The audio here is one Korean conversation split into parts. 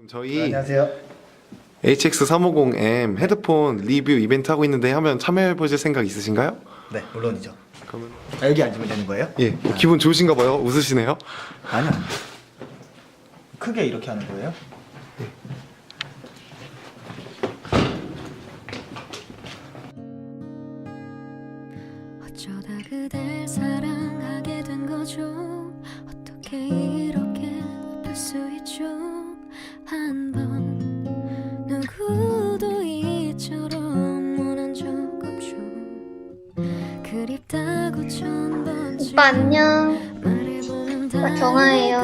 지금 저희 안녕하세요. HX350M 헤드폰 리뷰 이벤트 하고 있는데 한번 참여해 보실 생각 있으신가요? 네, 물론이죠. 그러면 아, 여기 앉으면 되는 거예요? 예, 뭐 기분 좋으신가 봐요. 웃으시네요. 아니요. 크게 이렇게 하는 거예요? 어쩌다 그댈 사랑하게 된 거죠 어떻게 오빠 안녕. 나 경아예요.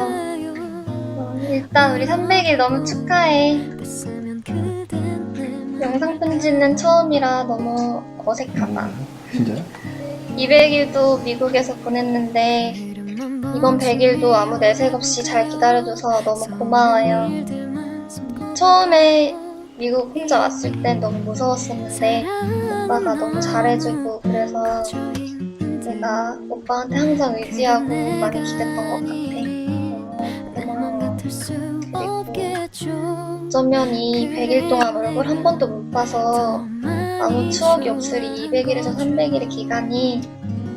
어, 일단 우리 300일 너무 축하해. 영상 편지는 처음이라 너무 어색하다. 진짜요? 200일도 미국에서 보냈는데 이번 100일도 아무 내색 없이 잘 기다려줘서 너무 고마워요. 처음에 미국 혼자 왔을 땐 너무 무서웠었는데 오빠가 너무 잘해주고 그래서 내가 오빠한테 항상 의지하고 많이 기댔던 것 같아. 너무 고마워. 어쩌면 이 100일 동안 얼굴 한 번도 못 봐서 아무 추억이 없을 이 200일에서 300일의 기간이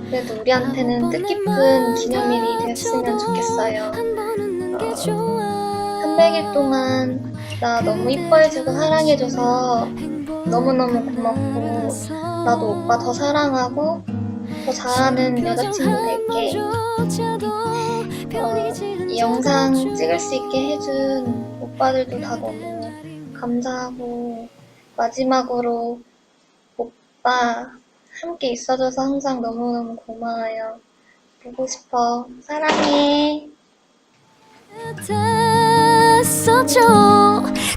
그래도 우리한테는 뜻깊은 기념일이 됐으면 좋겠어요. 300일 동안 나 너무 이뻐해주고 사랑해줘서 너무너무 고맙고 나도 오빠 더 사랑하고 더 잘하는 여자친구 될게 어, 이 영상 찍을 수 있게 해준 오빠들도 다 너무 감사하고 마지막으로 오빠 함께 있어줘서 항상 너무너무 고마워요. 보고 싶어. 사랑해.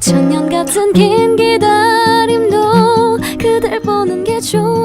천년 같은 긴 기다림도 그댈 보는 게 좋아